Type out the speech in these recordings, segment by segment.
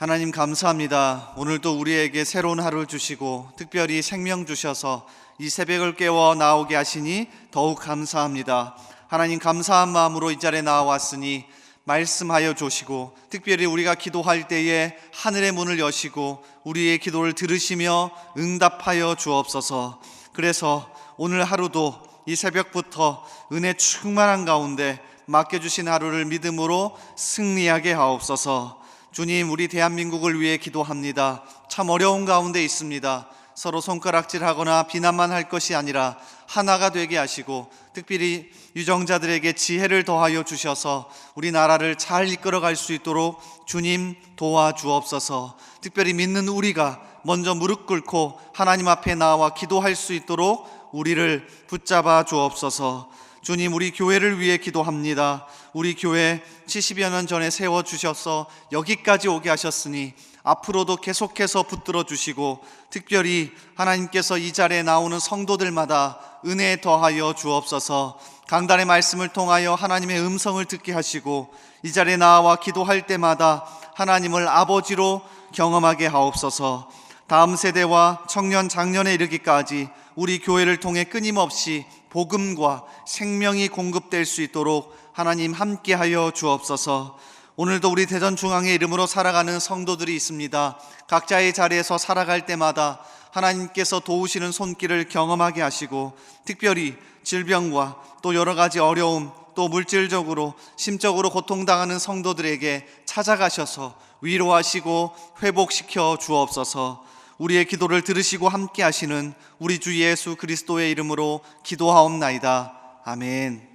하나님 감사합니다. 오늘도 우리에게 새로운 하루를 주시고 특별히 생명 주셔서 이 새벽을 깨워 나오게 하시니 더욱 감사합니다. 하나님 감사한 마음으로 이 자리에 나왔으니 말씀하여 주시고 특별히 우리가 기도할 때에 하늘의 문을 여시고 우리의 기도를 들으시며 응답하여 주옵소서. 그래서 오늘 하루도 이 새벽부터 은혜 충만한 가운데 맡겨주신 하루를 믿음으로 승리하게 하옵소서. 주님, 우리 대한민국을 위해 기도합니다. 참 어려운 가운데 있습니다. 서로 손가락질하거나 비난만 할 것이 아니라 하나가 되게 하시고 특별히 유정자들에게 지혜를 더하여 주셔서 우리나라를 잘 이끌어갈 수 있도록 주님 도와주옵소서. 특별히 믿는 우리가 먼저 무릎 꿇고 하나님 앞에 나와 기도할 수 있도록 우리를 붙잡아 주옵소서. 주님, 우리 교회를 위해 기도합니다. 우리 교회 70여 년 전에 세워 주셔서 여기까지 오게 하셨으니 앞으로도 계속해서 붙들어 주시고 특별히 하나님께서 이 자리에 나오는 성도들마다 은혜 더하여 주옵소서. 강단의 말씀을 통하여 하나님의 음성을 듣게 하시고 이 자리에 나와 기도할 때마다 하나님을 아버지로 경험하게 하옵소서. 다음 세대와 청년 장년에 이르기까지 우리 교회를 통해 끊임없이 복음과 생명이 공급될 수 있도록 하나님 함께하여 주옵소서. 오늘도 우리 대전 중앙의 이름으로 살아가는 성도들이 있습니다. 각자의 자리에서 살아갈 때마다 하나님께서 도우시는 손길을 경험하게 하시고 특별히 질병과 또 여러 가지 어려움 또 물질적으로 심적으로 고통당하는 성도들에게 찾아가셔서 위로하시고 회복시켜 주옵소서. 우리의 기도를 들으시고 함께 하시는 우리 주 예수 그리스도의 이름으로 기도하옵나이다. 아멘.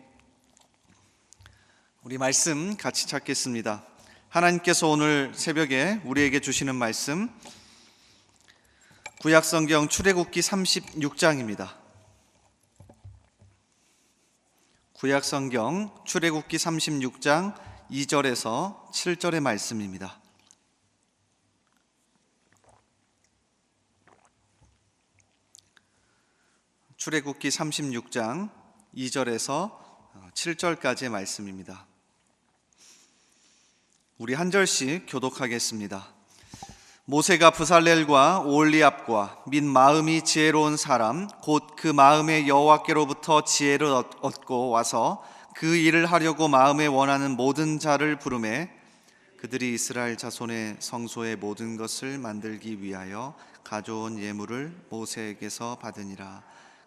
우리 말씀 같이 찾겠습니다. 하나님께서 오늘 새벽에 우리에게 주시는 말씀 구약 성경 출애굽기 36장입니다. 구약 성경 출애굽기 36장 2절에서 7절의 말씀입니다. 출애굽기 36장 2절에서 7절까지의 말씀입니다. 우리 한 절씩 교독하겠습니다. 모세가 부살렐과 올리압과 민 마음이 지혜로운 사람 곧 그 마음의 여호와께로부터 지혜를 얻- 얻고 와서 그 일을 하려고 마음에 원하는 모든 자를 부르매 그들이 이스라엘 자손의 성소의 모든 것을 만들기 위하여 가져온 예물을 모세에게서 받으니라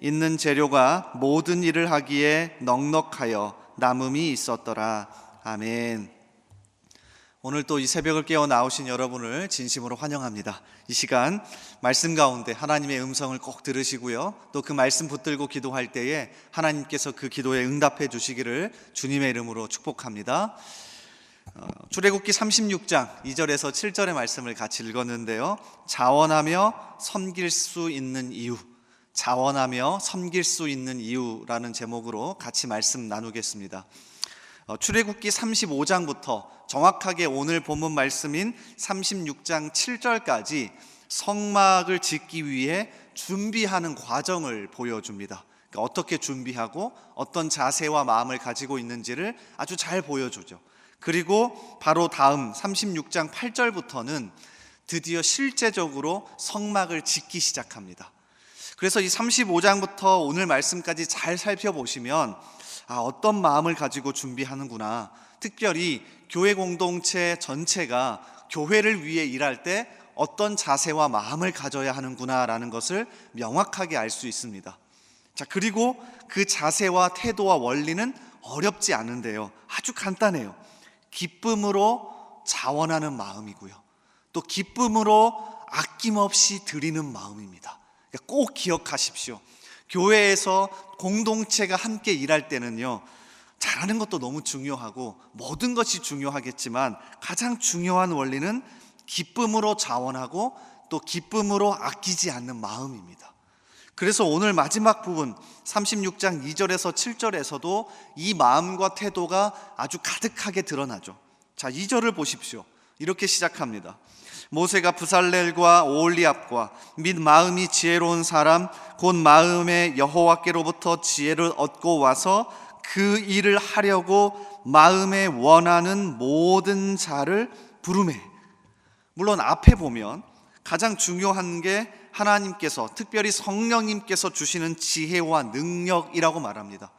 있는 재료가 모든 일을 하기에 넉넉하여 남음이 있었더라. 아멘. 오늘 또 이 새벽을 깨어 나오신 여러분을 진심으로 환영합니다. 이 시간 말씀 가운데 하나님의 음성을 꼭 들으시고요. 또 그 말씀 붙들고 기도할 때에 하나님께서 그 기도에 응답해 주시기를 주님의 이름으로 축복합니다. 어, 출애굽기 36장 2절에서 7절의 말씀을 같이 읽었는데요. 자원하며 섬길 수 있는 이유. 자원하며 섬길 수 있는 이유라는 제목으로 같이 말씀 나누겠습니다. 어, 출애굽기 35장부터 정확하게 오늘 본문 말씀인 36장 7절까지 성막을 짓기 위해 준비하는 과정을 보여줍니다. 그러니까 어떻게 준비하고 어떤 자세와 마음을 가지고 있는지를 아주 잘 보여주죠. 그리고 바로 다음 36장 8절부터는 드디어 실제적으로 성막을 짓기 시작합니다. 그래서 이 35장부터 오늘 말씀까지 잘 살펴보시면 아, 어떤 마음을 가지고 준비하는구나. 특별히 교회 공동체 전체가 교회를 위해 일할 때 어떤 자세와 마음을 가져야 하는구나라는 것을 명확하게 알 수 있습니다. 자, 그리고 그 자세와 태도와 원리는 어렵지 않은데요. 아주 간단해요. 기쁨으로 자원하는 마음이고요. 또 기쁨으로 아낌없이 드리는 마음입니다. 그러니까 꼭 기억하십시오. 교회에서 공동체가 함께 일할 때는요, 잘하는 것도 너무 중요하고 모든 것이 중요하겠지만 가장 중요한 원리는 기쁨으로 자원하고 또 기쁨으로 아끼지 않는 마음입니다. 그래서 오늘 마지막 부분 36장 2절에서 7절에서도 이 마음과 태도가 아주 가득하게 드러나죠. 자, 2절을 보십시오. 이렇게 시작합니다. 모세가 부살렐과 오올리압과 및 마음이 지혜로운 사람 곧 마음의 여호와께로부터 지혜를 얻고 와서 그 일을 하려고 마음에 원하는 모든 자를 부르매 물론 앞에 보면 가장 중요한 게 하나님께서 특별히 성령님께서 주시는 지혜와 능력이라고 말합니다.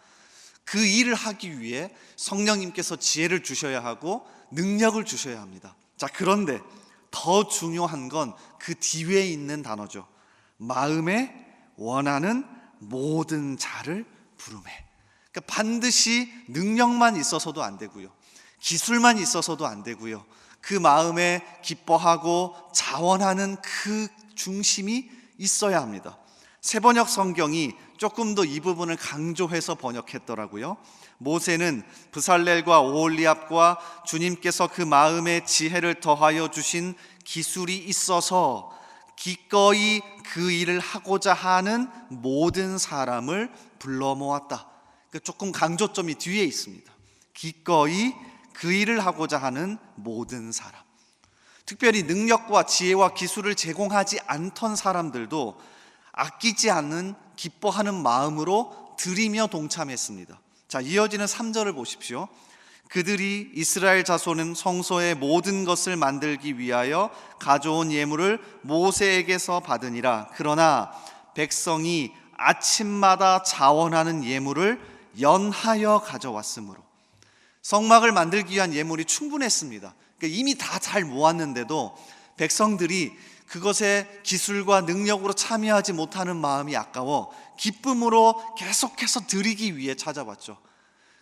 그 일을 하기 위해 성령님께서 지혜를 주셔야 하고 능력을 주셔야 합니다. 자, 그런데 더 중요한 건 그 뒤에 있는 단어죠. 마음에 원하는 모든 자를 부르매. 그러니까 반드시 능력만 있어서도 안 되고요. 기술만 있어서도 안 되고요. 그 마음에 기뻐하고 자원하는 그 중심이 있어야 합니다. 세번역 성경이 조금 더 이 부분을 강조해서 번역했더라고요. 모세는 브살렐과 오홀리압과 주님께서 그 마음에 지혜를 더하여 주신 기술이 있어서 기꺼이 그 일을 하고자 하는 모든 사람을 불러 모았다. 그 조금 강조점이 뒤에 있습니다. 기꺼이 그 일을 하고자 하는 모든 사람. 특별히 능력과 지혜와 기술을 제공하지 않던 사람들도 아끼지 않는 기뻐하는 마음으로 드리며 동참했습니다. 자, 이어지는 3절을 보십시오. 그들이 이스라엘 자손은 성소의 모든 것을 만들기 위하여 가져온 예물을 모세에게서 받으니라. 그러나 백성이 아침마다 자원하는 예물을 연하여 가져왔으므로 성막을 만들기 위한 예물이 충분했습니다. 그러니까 이미 다 잘 모았는데도 백성들이 그것에 기술과 능력으로 참여하지 못하는 마음이 아까워 기쁨으로 계속해서 드리기 위해 찾아왔죠.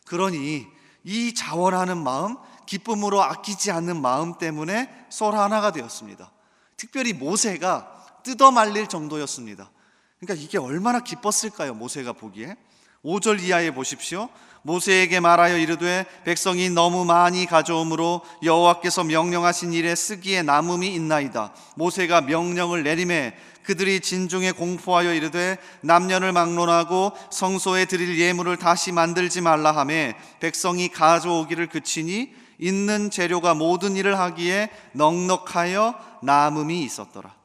그러니 이 자원하는 마음, 기쁨으로 아끼지 않는 마음 때문에 서로 하나가 되었습니다. 특별히 모세가 뜯어 말릴 정도였습니다. 그러니까 이게 얼마나 기뻤을까요? 모세가 보기에. 5절 이하에 보십시오. 모세에게 말하여 이르되 백성이 너무 많이 가져오므로 여호와께서 명령하신 일에 쓰기에 남음이 있나이다. 모세가 명령을 내림에 그들이 진중에 공포하여 이르되 남녀를 막론하고 성소에 드릴 예물을 다시 만들지 말라 하매 백성이 가져오기를 그치니 있는 재료가 모든 일을 하기에 넉넉하여 남음이 있었더라.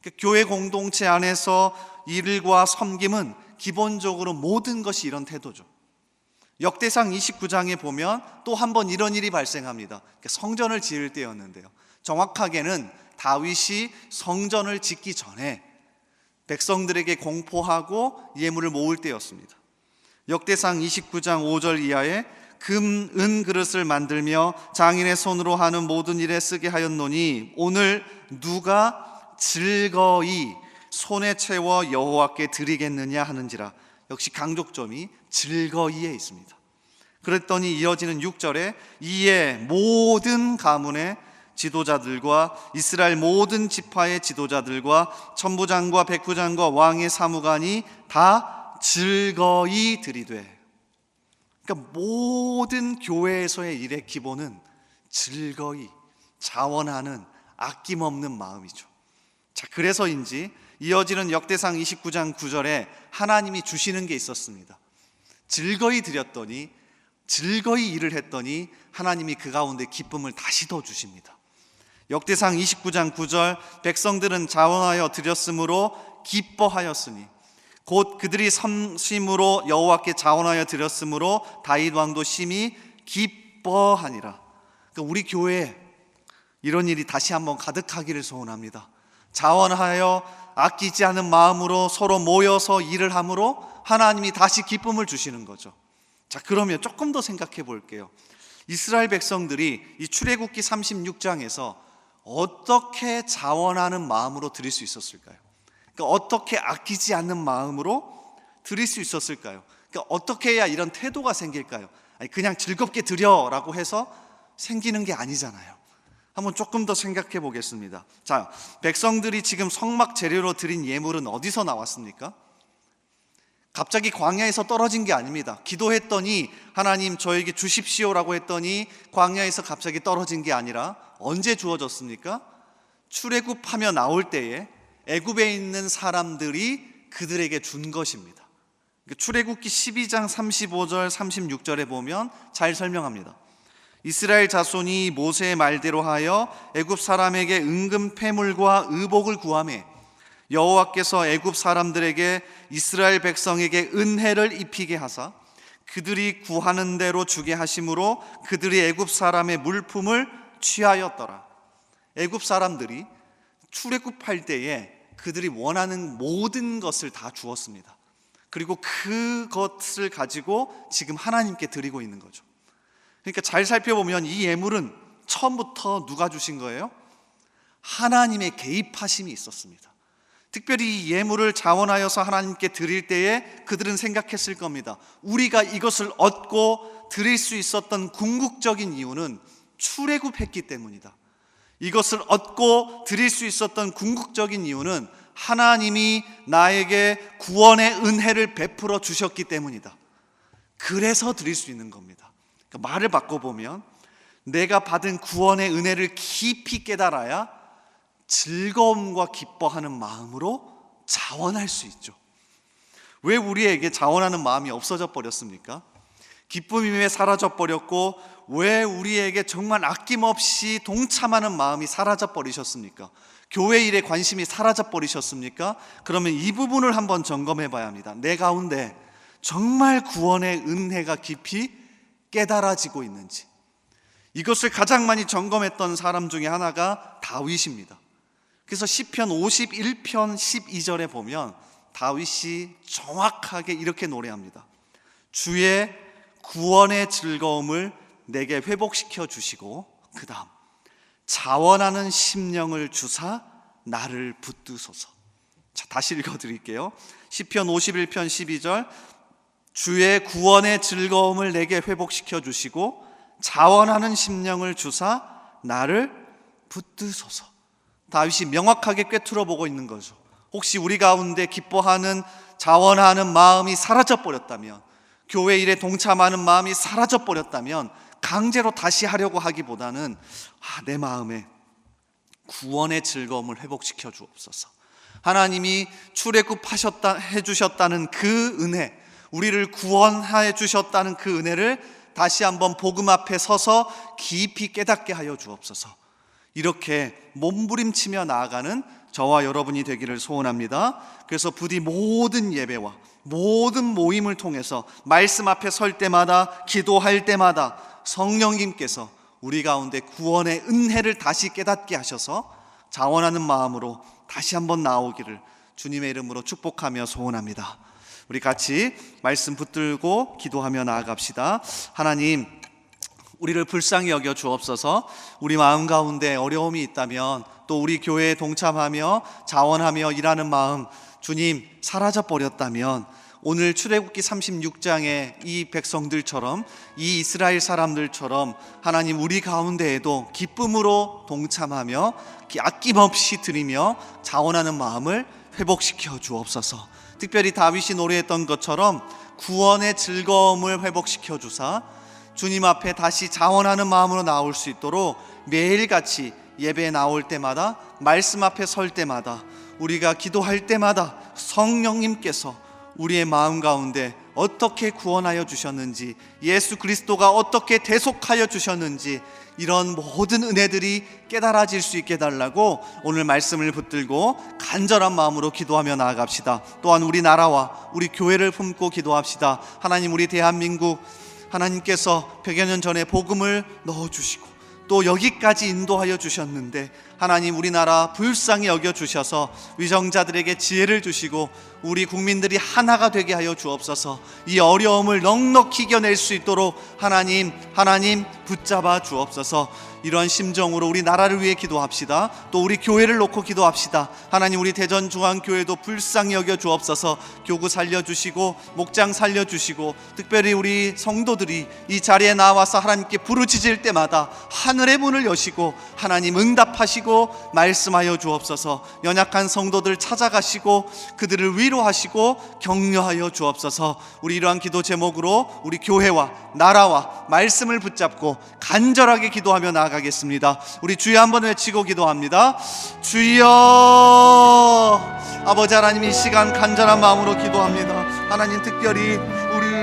그러니까 교회 공동체 안에서 일과 섬김은 기본적으로 모든 것이 이런 태도죠. 역대상 29장에 보면 또 한 번 이런 일이 발생합니다. 그러니까 성전을 지을 때였는데요. 정확하게는 다윗이 성전을 짓기 전에 백성들에게 공포하고 예물을 모을 때였습니다. 역대상 29장 5절 이하에 금, 은 그릇을 만들며 장인의 손으로 하는 모든 일에 쓰게 하였노니 오늘 누가 즐거이 손에 채워 여호와께 드리겠느냐 하는지라 역시 강조점이 즐거이에 있습니다. 그랬더니 이어지는 6절에 이에 모든 가문의 지도자들과 이스라엘 모든 지파의 지도자들과 천부장과 백부장과 왕의 사무관이 다 즐거이 드리되 그러니까 모든 교회에서의 일의 기본은 즐거이 자원하는 아낌없는 마음이죠. 자, 그래서인지 이어지는 역대상 29장 9절에 하나님이 주시는 게 있었습니다. 즐거이 드렸더니 즐거이 일을 했더니 하나님이 그 가운데 기쁨을 다시 더 주십니다. 역대상 29장 9절 백성들은 자원하여 드렸으므로 기뻐하였으니 곧 그들이 섬심으로 여호와께 자원하여 드렸으므로 다윗 왕도 심히 기뻐하니라. 그러니까 우리 교회에 이런 일이 다시 한번 가득하기를 소원합니다. 자원하여 아끼지 않은 마음으로 서로 모여서 일을 함으로 하나님이 다시 기쁨을 주시는 거죠. 자, 그러면 조금 더 생각해 볼게요. 이스라엘 백성들이 이 출애굽기 36장에서 어떻게 자원하는 마음으로 드릴 수 있었을까요? 그러니까 어떻게 아끼지 않는 마음으로 드릴 수 있었을까요? 그러니까 어떻게 해야 이런 태도가 생길까요? 아니 그냥 즐겁게 드려라고 해서 생기는 게 아니잖아요. 한번 조금 더 생각해 보겠습니다. 자, 백성들이 지금 성막 재료로 드린 예물은 어디서 나왔습니까? 갑자기 광야에서 떨어진 게 아닙니다. 기도했더니 하나님 저에게 주십시오라고 했더니 광야에서 갑자기 떨어진 게 아니라 언제 주어졌습니까? 출애굽하며 나올 때에 애굽에 있는 사람들이 그들에게 준 것입니다. 그 출애굽기 12장 35절 36절에 보면 잘 설명합니다. 이스라엘 자손이 모세의 말대로 하여 애굽 사람에게 은금 패물과 의복을 구하매 여호와께서 애굽 사람들에게 이스라엘 백성에게 은혜를 입히게 하사 그들이 구하는 대로 주게 하심으로 그들이 애굽 사람의 물품을 취하였더라. 애굽 사람들이 출애굽할 때에 그들이 원하는 모든 것을 다 주었습니다. 그리고 그것을 가지고 지금 하나님께 드리고 있는 거죠. 그러니까 잘 살펴보면 이 예물은 처음부터 누가 주신 거예요? 하나님의 개입하심이 있었습니다. 특별히 이 예물을 자원하여서 하나님께 드릴 때에 그들은 생각했을 겁니다. 우리가 이것을 얻고 드릴 수 있었던 궁극적인 이유는 출애굽했기 때문이다. 이것을 얻고 드릴 수 있었던 궁극적인 이유는 하나님이 나에게 구원의 은혜를 베풀어 주셨기 때문이다. 그래서 드릴 수 있는 겁니다. 그러니까 말을 바꿔보면 내가 받은 구원의 은혜를 깊이 깨달아야 즐거움과 기뻐하는 마음으로 자원할 수 있죠. 왜 우리에게 자원하는 마음이 없어져 버렸습니까? 기쁨이 왜 사라져 버렸고 왜 우리에게 정말 아낌없이 동참하는 마음이 사라져 버리셨습니까? 교회 일에 관심이 사라져 버리셨습니까? 그러면 이 부분을 한번 점검해 봐야 합니다. 내 가운데 정말 구원의 은혜가 깊이 깨달아지고 있는지. 이것을 가장 많이 점검했던 사람 중에 하나가 다윗입니다. 그래서 시편 51편 12절에 보면 다윗이 정확하게 이렇게 노래합니다. 주의 구원의 즐거움을 내게 회복시켜 주시고 그다음 자원하는 심령을 주사 나를 붙드소서. 자, 다시 읽어 드릴게요. 시편 51편 12절 주의 구원의 즐거움을 내게 회복시켜 주시고 자원하는 심령을 주사 나를 붙드소서. 다윗이 명확하게 꿰뚫어 보고 있는 거죠. 혹시 우리 가운데 기뻐하는 자원하는 마음이 사라져 버렸다면 교회 일에 동참하는 마음이 사라져 버렸다면 강제로 다시 하려고 하기보다는 아, 내 마음에 구원의 즐거움을 회복시켜 주옵소서. 하나님이 출애굽하셨다 해 주셨다는 그 은혜, 우리를 구원해 주셨다는 그 은혜를 다시 한번 복음 앞에 서서 깊이 깨닫게 하여 주옵소서. 이렇게 몸부림치며 나아가는 저와 여러분이 되기를 소원합니다. 그래서 부디 모든 예배와 모든 모임을 통해서 말씀 앞에 설 때마다 기도할 때마다 성령님께서 우리 가운데 구원의 은혜를 다시 깨닫게 하셔서 자원하는 마음으로 다시 한번 나오기를 주님의 이름으로 축복하며 소원합니다. 우리 같이 말씀 붙들고 기도하며 나아갑시다. 하나님, 우리를 불쌍히 여겨 주옵소서. 우리 마음 가운데 어려움이 있다면 또 우리 교회에 동참하며 자원하며 일하는 마음 주님 사라져 버렸다면 오늘 출애굽기 36장의 이 백성들처럼 이 이스라엘 사람들처럼 하나님 우리 가운데에도 기쁨으로 동참하며 아낌없이 드리며 자원하는 마음을 회복시켜 주옵소서. 특별히 다윗이 노래했던 것처럼 구원의 즐거움을 회복시켜 주사 주님 앞에 다시 자원하는 마음으로 나올 수 있도록 매일같이 예배에 나올 때마다 말씀 앞에 설 때마다 우리가 기도할 때마다 성령님께서 우리의 마음 가운데 어떻게 구원하여 주셨는지 예수 그리스도가 어떻게 대속하여 주셨는지 이런 모든 은혜들이 깨달아질 수 있게 달라고 오늘 말씀을 붙들고 간절한 마음으로 기도하며 나아갑시다. 또한 우리 나라와 우리 교회를 품고 기도합시다. 하나님 우리 대한민국 하나님께서 100여 년 전에 복음을 넣어 주시고 또 여기까지 인도하여 주셨는데 하나님 우리나라 불쌍히 여겨 주셔서 위정자들에게 지혜를 주시고 우리 국민들이 하나가 되게 하여 주옵소서. 이 어려움을 넉넉히 이겨낼 수 있도록 하나님 하나님 붙잡아 주옵소서. 이러한 심정으로 우리 나라를 위해 기도합시다. 또 우리 교회를 놓고 기도합시다. 하나님 우리 대전 중앙 교회도 불쌍히 여겨 주옵소서. 교구 살려 주시고 목장 살려 주시고 특별히 우리 성도들이 이 자리에 나와서 하나님께 부르짖을 때마다 하늘의 문을 여시고 하나님 응답하시고 말씀하여 주옵소서. 연약한 성도들 찾아가시고 그들을 위로하시고 격려하여 주옵소서. 우리 이러한 기도 제목으로 우리 교회와 나라와 말씀을 붙잡고 간절하게 기도하며 나아가 나아가겠습니다. 우리 주여 한번 외치고 기도합니다. 주여 아버지 하나님 이 시간 간절한 마음으로 기도합니다. 하나님 특별히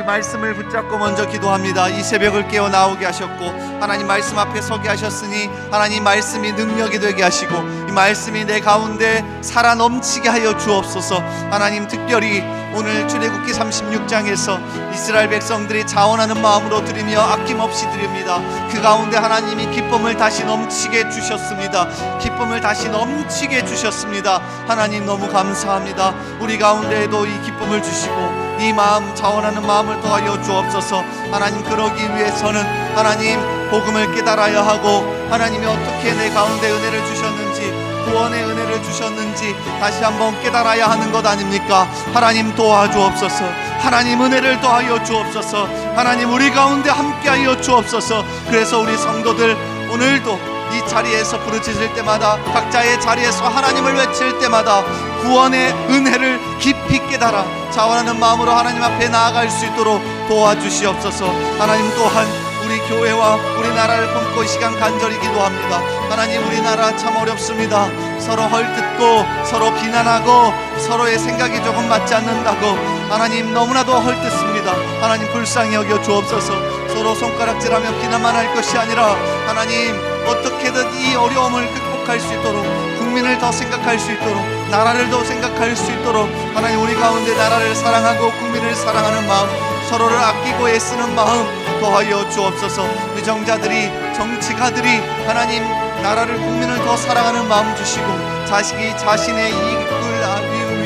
말씀을 붙잡고 먼저 기도합니다. 이 새벽을 깨어 나오게 하셨고 하나님 말씀 앞에 서게 하셨으니 하나님 말씀이 능력이 되게 하시고 이 말씀이 내 가운데 살아 넘치게 하여 주옵소서. 하나님 특별히 오늘 출애굽기 36장에서 이스라엘 백성들이 자원하는 마음으로 드리며 아낌없이 드립니다. 그 가운데 하나님이 기쁨을 다시 넘치게 주셨습니다. 기쁨을 다시 넘치게 주셨습니다. 하나님 너무 감사합니다. 우리 가운데에도 이 기쁨을 주시고 이 마음 자원하는 마음을 더하여 주옵소서. 하나님 그러기 위해서는 하나님 복음을 깨달아야 하고 하나님이 어떻게 내 가운데 은혜를 주셨는지 구원의 은혜를 주셨는지 다시 한번 깨달아야 하는 것 아닙니까? 하나님 도와주옵소서. 하나님 은혜를 더하여 주옵소서. 하나님 우리 가운데 함께하여 주옵소서. 그래서 우리 성도들 오늘도 이 자리에서 부르짖을 때마다 각자의 자리에서 하나님을 외칠 때마다 구원의 은혜를 깊이 깨달아 자원하는 마음으로 하나님 앞에 나아갈 수 있도록 도와주시옵소서. 하나님 또한 우리 교회와 우리나라를 품고 이 시간 간절히 기도합니다. 하나님 우리나라 참 어렵습니다. 서로 헐뜯고 서로 비난하고 서로의 생각이 조금 맞지 않는다고 하나님 너무나도 헐뜯습니다. 하나님 불쌍히 여겨 주옵소서. 서로 손가락질하며 비난만 할 것이 아니라 하나님 어떻게든 이 어려움을 극복할 수 있도록 국민을 더 생각할 수 있도록 나라를 더 생각할 수 있도록 하나님 우리 가운데 나라를 사랑하고 국민을 사랑하는 마음 서로를 아끼고 애쓰는 마음 더하여 주옵소서. 위정자들이 정치가들이 하나님 나라를 국민을 더 사랑하는 마음 주시고 자식이 자신의 이익을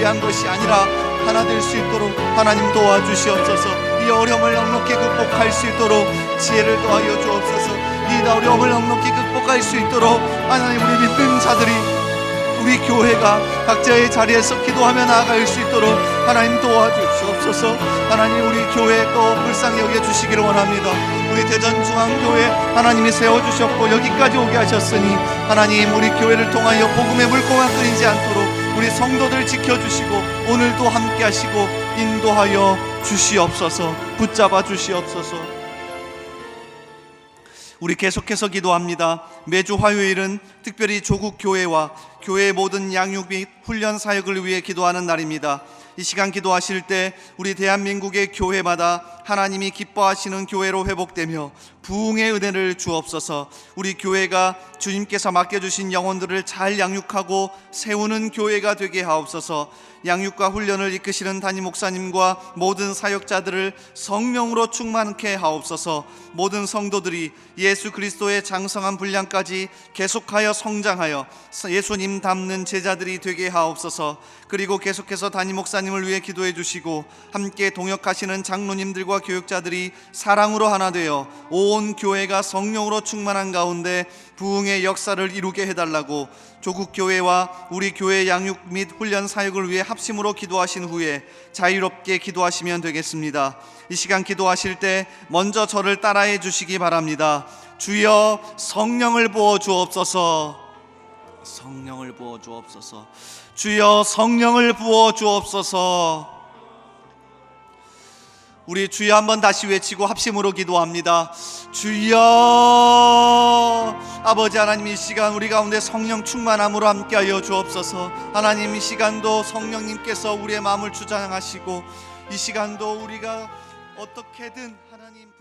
위한 것이 아니라 하나 될 수 있도록 하나님 도와주시옵소서. 이 어려움을 넉넉히 극복할 수 있도록 지혜를 더하여 주옵소서. 이 어려움을 넉넉히 극복할 수 있도록 하나님 우리 믿는 자들이 우리 교회가 각자의 자리에서 기도하며 나아갈 수 있도록 하나님 도와주시옵소서. 하나님 우리 교회 또 불쌍히 여겨주시기를 원합니다. 우리 대전중앙교회 하나님이 세워주셨고 여기까지 오게 하셨으니 하나님 우리 교회를 통하여 복음의 물고가 끊이지 않도록 우리 성도들 지켜주시고 오늘도 함께 하시고 인도하여 주시옵소서. 붙잡아 주시옵소서 우리 계속해서 기도합니다. 매주 화요일은 특별히 조국 교회와 교회의 모든 양육 및 훈련 사역을 위해 기도하는 날입니다. 이 시간 기도하실 때 우리 대한민국의 교회마다 하나님이 기뻐하시는 교회로 회복되며 부흥의 은혜를 주옵소서. 우리 교회가 주님께서 맡겨 주신 영혼들을 잘 양육하고 세우는 교회가 되게 하옵소서. 양육과 훈련을 이끄시는 담임 목사님과 모든 사역자들을 성령으로 충만케 하옵소서. 모든 성도들이 예수 그리스도의 장성한 분량까지 계속하여 성장하여 예수님 닮는 제자들이 되게 하옵소서. 그리고 계속해서 담임 목사님을 위해 기도해 주시고 함께 동역하시는 장로님들과 교육자들이 사랑으로 하나 되어 온 교회가 성령으로 충만한 가운데 부흥의 역사를 이루게 해달라고 조국 교회와 우리 교회 양육 및 훈련 사역을 위해 합심으로 기도하신 후에 자유롭게 기도하시면 되겠습니다. 이 시간 기도하실 때 먼저 저를 따라해 주시기 바랍니다. 주여 성령을 부어 주옵소서. 성령을 부어 주옵소서. 주여 성령을 부어 주옵소서. 우리 주여 한번 다시 외치고 합심으로 기도합니다. 주여 아버지 하나님 이 시간 우리 가운데 성령 충만함으로 함께하여 주옵소서. 하나님 이 시간도 성령님께서 우리의 마음을 주장하시고 이 시간도 우리가 어떻게든 하나님